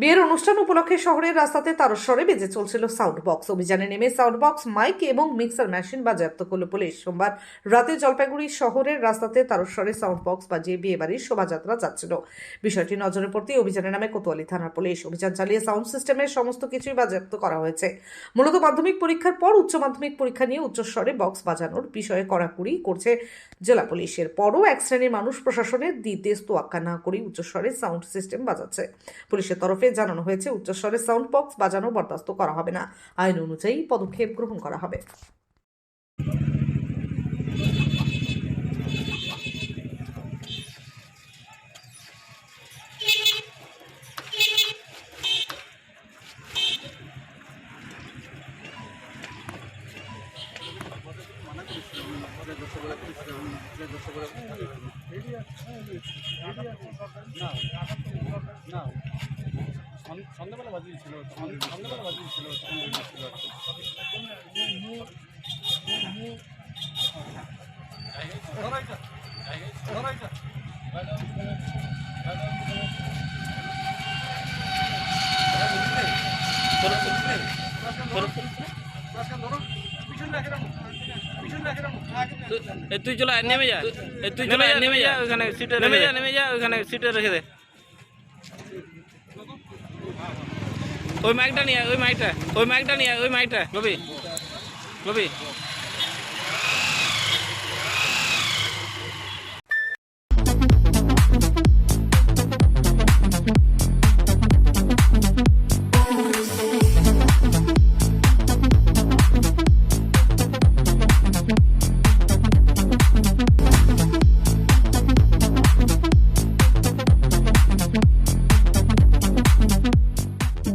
বিয়ের অনুষ্ঠান উপলক্ষে শহরের রাস্তাতে তারস্বরে বেজে চলছিল সাউন্ড বক্স অভিযানে নেমে সাউন্ড বক্স মাইক এবং মিক্সার মেশিন বাজেয়াপ্ত করল পুলিশ। সোমবার রাতে জলপাইগুড়ি শহরের রাস্তাতে তারস্বরে সাউন্ড বক্স বাজিয়ে বিয়ে বাড়ির শোভাযাত্রা যাচ্ছিল। বিষয়টি নজরে পড়তেই অভিযানের নামে কোতোয়ালি থানার পুলিশ। অভিযান চালিয়ে সাউন্ড সিস্টেমের সমস্ত কিছুই বাজেয়াপ্ত করা হয়েছে। মূলত মাধ্যমিক পরীক্ষার পর উচ্চ মাধ্যমিক পরীক্ষা নিয়ে উচ্চস্বরে বক্স বাজানোর বিষয়ে কড়াকড়ি করছে জেলা পুলিশের পরও এক শ্রেণির মানুষ প্রশাসনের নির্দেশ তোয়াক্কা না করেই উচ্চস্বরে সাউন্ড সিস্টেম বাজাচ্ছে। পুলিশের তরফে জানানো হয়েছে, উচ্চস্বরে সাউন্ড বক্স বাজানো বরদাস্ত করা হবে না। আইন অনুযায়ী পদক্ষেপ গ্রহণ করা হবে। না সন- সন্ধ্যাবেলা সন্ধ্যাবেলা বাজিয়েছিল তখন বেরিয়েছিল আর কি। ধরো এটা, ধরো ধরো। পিছনে রেখে রাখো। এ তুই চলে নেমে যা। এ তুই চলে নেমে যা ওখানে সিটে নেমে যা নেমে যা ওখানে সিটে রেখে দে। ওই মাইকটা নিয়ে ওই মাইকটা ওই মাইকটা নিয়ে ওই মাইকটা রবি রবি